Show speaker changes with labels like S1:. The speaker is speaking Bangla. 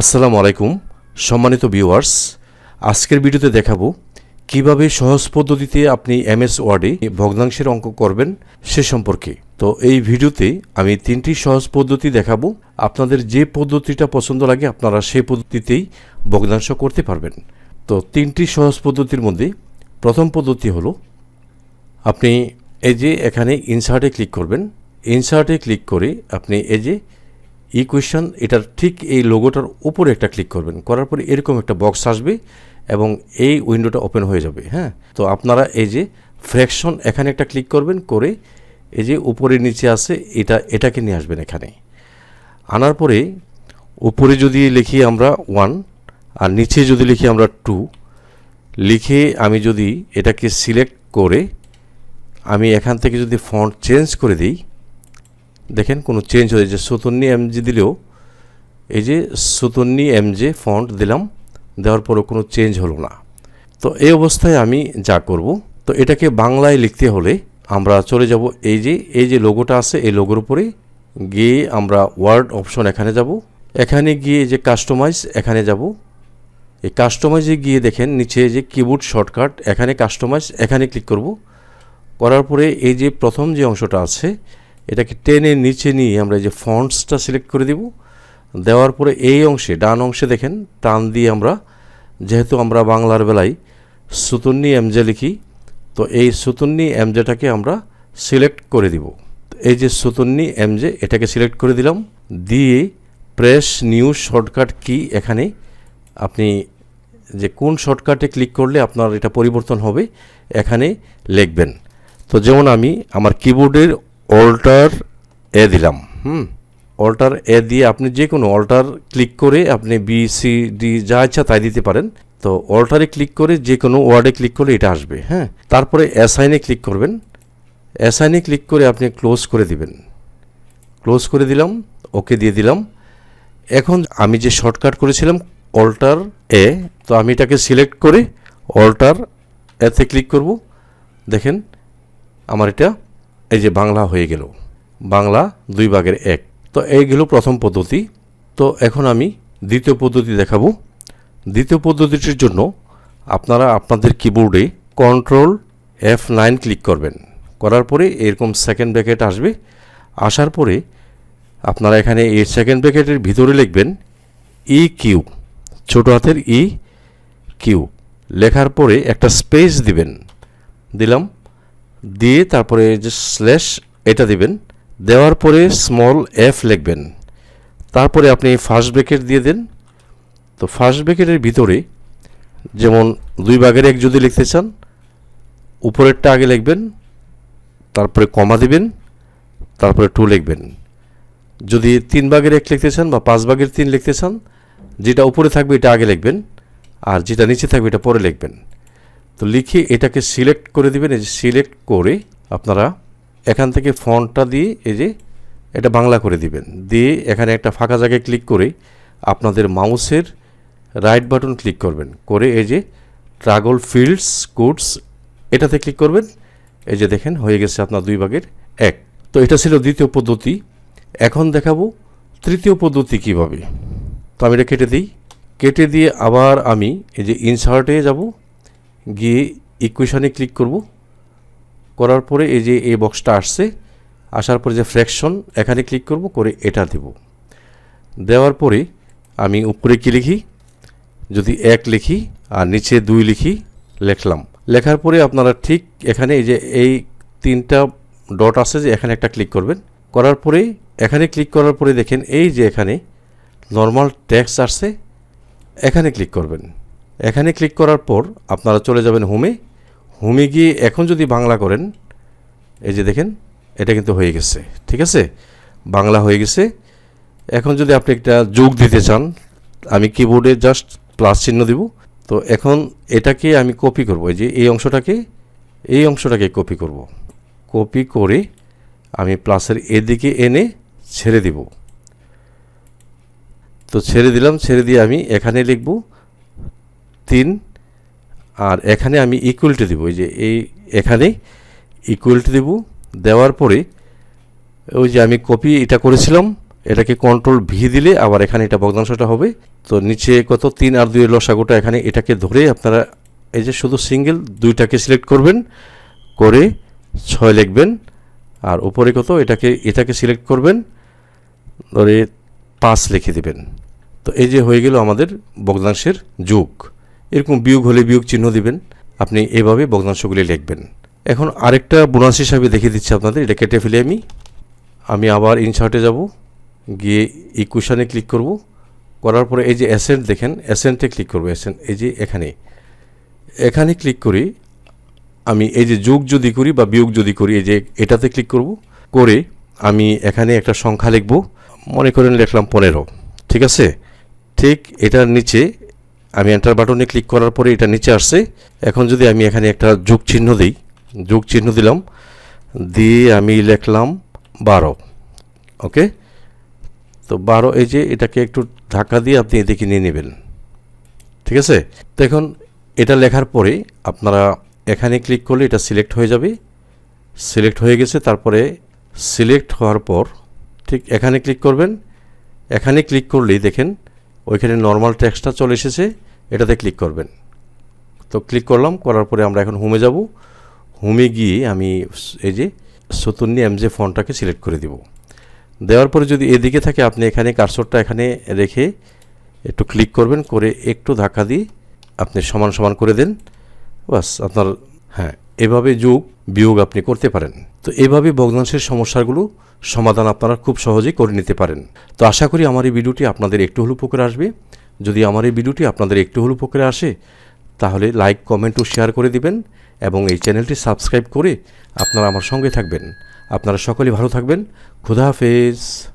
S1: আসসালামু আলাইকুম, সম্মানিত ভিউয়ার্স। আজকের ভিডিওতে দেখাবো কীভাবে সহজ পদ্ধতিতে আপনি এমএস ওয়ার্ডে ভগ্নাংশের অঙ্ক করবেন সে সম্পর্কে। তো এই ভিডিওতে আমি তিনটি সহজ পদ্ধতি দেখাবো। আপনাদের যে পদ্ধতিটা পছন্দ লাগে, আপনারা সেই পদ্ধতিতেই ভগ্নাংশ করতে পারবেন। তো তিনটি সহজ পদ্ধতির মধ্যে প্রথম পদ্ধতি হলো, আপনি এই যে এখানে ইনসার্টে ক্লিক করবেন। ইনসার্টে ক্লিক করে আপনি এই যে ইকুয়েশন এটার ঠিক এই লোগোটার উপরে একটা ক্লিক করবেন। করার পরে এরকম একটা বক্স আসবে এবং এই উইন্ডোটা ওপেন হয়ে যাবে হ্যাঁ? তো আপনারা এই যে ফ্র্যাকশন এখানে একটা ক্লিক করবেন করে এই যে উপরে নিচে আছে, এটা, এটাকে নিয়ে আসবেন এখানে। আনার পরে উপরে যদি লিখি আমরা ওয়ান আর নিচে যদি লিখি আমরা টু লিখে আমি যদি এটাকে সিলেক্ট করে আমি এখান থেকে যদি ফন্ট চেঞ্জ করে দিই দেখেন কোনো চেঞ্জ হয়ে যে সুতন্নি এমজি দিলেও, এই যে সুতন্নি এমজে ফন্ট দিলাম, দেওয়ার পরও কোনো চেঞ্জ হলো না। তো এই অবস্থায় আমি যা করব, তো এটাকে বাংলায় লিখতে হলে আমরা চলে যাব এই যে এই যে লোগোটা আছে, এই লোগোর উপরে গিয়ে আমরা ওয়ার্ড অপশন এখানে যাব। এখানে গিয়ে যে কাস্টমাইজ এখানে যাব। এই কাস্টমাইজে গিয়ে দেখেন নিচে যে কিবোর্ড শর্টকাট এখানে কাস্টমাইজ এখানে ক্লিক করব। করার পরে এই যে প্রথম যে অংশটা আছে এটাকে টেনে নিচে নিয়ে আমরা যে ফন্টসটা সিলেক্ট করে দিব। দেওয়ার পরে এই অংশে, ডান অংশে দেখেন, টান দিয়ে আমরা, যেহেতু আমরা বাংলার বেলায় সুতুন্নি এমজে লিখি, তো এই সুতুন্নি এমজেটাকে আমরা সিলেক্ট করে দিব। এই যে সুতুন্নি এমজে, এটাকে সিলেক্ট করে দিলাম। দিয়ে প্রেস নিউ শর্টকাট কি এখানে, আপনি যে কোন শর্টকাটে ক্লিক করলে আপনার এটা পরিবর্তন হবে, এখানে লিখবেন। তো যেমন আমি আমার কিবোর্ডের অল্টার এ দিলাম, হুম? অল্টার এ দিয়ে আপনি যে কোনো অল্টার ক্লিক করে আপনি বি সি ডি যা ইচ্ছা তাই দিতে পারেন। তো অল্টারে ক্লিক করে যে কোনো ওয়ার্ডে ক্লিক করলে এটা আসবে হ্যাঁ? তারপরে অ্যাসাইনে ক্লিক করবেন। অ্যাসাইনে ক্লিক করে আপনি ক্লোজ করে দিবেন। ক্লোজ করে দিলাম ওকে দিয়ে দিলাম। এখন আমি যে শর্টকাট করেছিলাম অল্টার এ তো আমি এটাকে সিলেক্ট করে অল্টার এতে ক্লিক করব। দেখেন, আমার এটা এই যে বাংলা হয়ে গেল, বাংলা দুই ভাগের এক। তো এই গেল প্রথম পদ্ধতি। তো এখন আমি দ্বিতীয় পদ্ধতি দেখাবো। দ্বিতীয় পদ্ধতিটির জন্য আপনারা আপনাদের কিবোর্ডে কন্ট্রোল এফ নাইন ক্লিক করবেন। করার পরে এরকম সেকেন্ড ব্র্যাকেট আসবে। আসার পরে আপনারা এখানে এই সেকেন্ড ব্র্যাকেটের ভিতরে লিখবেন ই কিউ ছোটো হাতের ই কিউ লেখার পরে একটা স্পেস দিবেন। দিলাম। দিয়ে তারপরে যে স্ল্যাশ এটা দিবেন। দেওয়ার পরে স্মল এফ লিখবেন। তারপরে আপনি ফার্স্ট ব্রেকেট দিয়ে দেন। তো ফার্স্ট ব্রেকেটের ভিতরে যেমন দুই ভাগের এক যদি লিখতে চান, উপরেরটা আগে লিখবেন, তারপরে কমা দিবেন, তারপরে টু লিখবেন। যদি তিন ভাগের এক লিখতে চান বা পাঁচ ভাগের তিন লিখতে চান, যেটা উপরে থাকবে এটা আগে লিখবেন, আর যেটা নিচে থাকবে এটা পরে লিখবেন। তো লিখে এটাকে সিলেক্ট করে দিবেন। এই যে সিলেক্ট করে আপনারা এখান থেকে ফন্টটা দিয়ে এই যে এটা বাংলা করে দিবেন। দিয়ে এখানে একটা ফাঁকা জায়গায় ক্লিক করে আপনাদের মাউসের রাইট বাটন ক্লিক করবেন। করে এই যে ট্রাগল ফিল্ডস গুডস এটাতে ক্লিক করবেন। এই যে দেখেন, হয়ে গেছে আপনার দুই ভাগের এক। তো এটা ছিল দ্বিতীয় পদ্ধতি। এখন দেখাবো তৃতীয় পদ্ধতি কীভাবে। তো আমি এটা কেটে দিই। কেটে দিয়ে আবার আমি এই যে ইনসার্টে যাব। গিয়ে ইকুয়েশানে ক্লিক করব। করার পরে এই যে এই বক্সটা আসছে, আসার পরে যে ফ্র্যাকশন এখানে ক্লিক করব, করে এটা দেব। দেওয়ার পরে আমি উপরে কি লিখি? যদি এক লিখি আর নিচে দুই লিখি, লেখলাম। লেখার পরে আপনারা ঠিক এখানে এই যে এই তিনটা ডট আছে যে এখানে একটা ক্লিক করবেন। করার পরে এখানে ক্লিক করার পরে দেখেন এই যে এখানে নর্মাল ট্যাক্স আসছে, এখানে ক্লিক করবেন। এখানে ক্লিক করার পর আপনারা চলে যাবেন হোমে হোমে গিয়ে এখন যদি বাংলা করেন, এই যে দেখেন, এটা কিন্তু হয়ে গেছে, ঠিক আছে? বাংলা হয়ে গেছে। এখন যদি আপনি একটা যোগ দিতে চান, আমি কিবোর্ডে জাস্ট প্লাস চিহ্ন দিব। তো এখন এটাকে আমি কপি করব, এই যে এই অংশটাকে এই অংশটাকে কপি করব। কপি করে আমি প্লাসের এদিকে এনে ছেড়ে দিব। তো ছেড়ে দিলাম, ছেড়ে দিয়ে আমি এখানে লিখব তিন, আর এখানে আমি ইকুয়ালটি দেবো। এই যে এই এখানে ইকুয়ালটি দেব। দেওয়ার পরে ওই যে আমি কপি এটা করেছিলাম, এটাকে কন্ট্রোল ভি দিলে আবার এখানে এটা ভগ্নাংশটা হবে। তো নিচে কত? তিন আর দুই লসাগুটা এখানে এটাকে ধরে আপনারা এই যে শুধু সিঙ্গেল দুইটাকে সিলেক্ট করবেন, করে ছয় লিখবেন, আর উপরে কত? এটাকে এটাকে সিলেক্ট করবেন, ধরে পাঁচ লিখে দেবেন। তো এই যে হয়ে গেল আমাদের ভগ্নাংশের যুগ। এরকম বিয়োগ হলে বিয়োগ চিহ্ন দিবেন। আপনি এভাবে ভগ্নাংশগুলি লিখবেন। এখন আরেকটা বোনাস হিসাবে দেখিয়ে দিচ্ছি আপনাদের, এটা কেটে ফেলে আমি। আমি আবার ইনসার্টে যাব, গিয়ে ইকুয়েশানে ক্লিক করব। করার পরে এই যে অ্যাসেন্ট দেখেন অ্যাসেন্টে ক্লিক করব অ্যাসেন্ট এই যে এখানে। এখানে ক্লিক করি আমি এই যে যোগ যদি করি বা বিয়োগ যদি করি, এই যে এটাতে ক্লিক করব। করে আমি এখানে একটা সংখ্যা লিখব। মনে করেন লিখলাম পনেরো, ঠিক আছে? ঠিক এটার নিচে আমি এন্টার বাটনে ক্লিক করার পরে এটা নিচে আসছে। এখন যদি আমি এখানে একটা যোগ চিহ্ন দিই, যোগ চিহ্ন দিলাম, দিয়ে আমি লিখলাম বারো, ওকে? তো বারো এই যে এটাকে একটু ধাক্কা দিয়ে আপনি এদিকে নিয়ে নেবেন, ঠিক আছে? তো এখন এটা লেখার পরে আপনারা এখানে ক্লিক করলে এটা সিলেক্ট হয়ে যাবে। সিলেক্ট হয়ে গেছে, তারপরে সিলেক্ট হওয়ার পর ঠিক এখানে ক্লিক করবেন। এখানে ক্লিক করলেই দেখেন, ওইখানে নর্মাল ট্যাক্সটা চলে এসেছে। এটাতে ক্লিক করবেন। তো ক্লিক করলাম, করার পরে আমরা এখন হোমে যাব। হোমে গিয়ে আমি এই যে সতুন্নি এমজে ফোনটাকে সিলেক্ট করে দিব। দেওয়ার পরে যদি এদিকে থাকে, আপনি এখানে কারসরটা এখানে রেখে একটু ক্লিক করবেন, করে একটু ধাক্কা দিয়ে আপনি সমান সমান করে দেন। বাস, আপনার হ্যাঁ এভাবে যোগ, বিয়োগ আপনি করতে পারেন। তো এভাবে ভগ্নাংশের সমস্যাগুলো সমাধান আপনারা খুব সহজেই করে নিতে পারেন। তো আশা করি আমার এই ভিডিওটি আপনাদের একটু হলেও উপকারে আসবে। যদি আমার এই ভিডিওটি আপনাদের একটু হলো উপকারে আসে, তাহলে লাইক, কমেন্ট ও শেয়ার করে দিবেন এবং এই চ্যানেলটি সাবস্ক্রাইব করে আপনারা আমার সঙ্গে থাকবেন। আপনারা সকলেই ভালো থাকবেন। খুদা হাফেজ।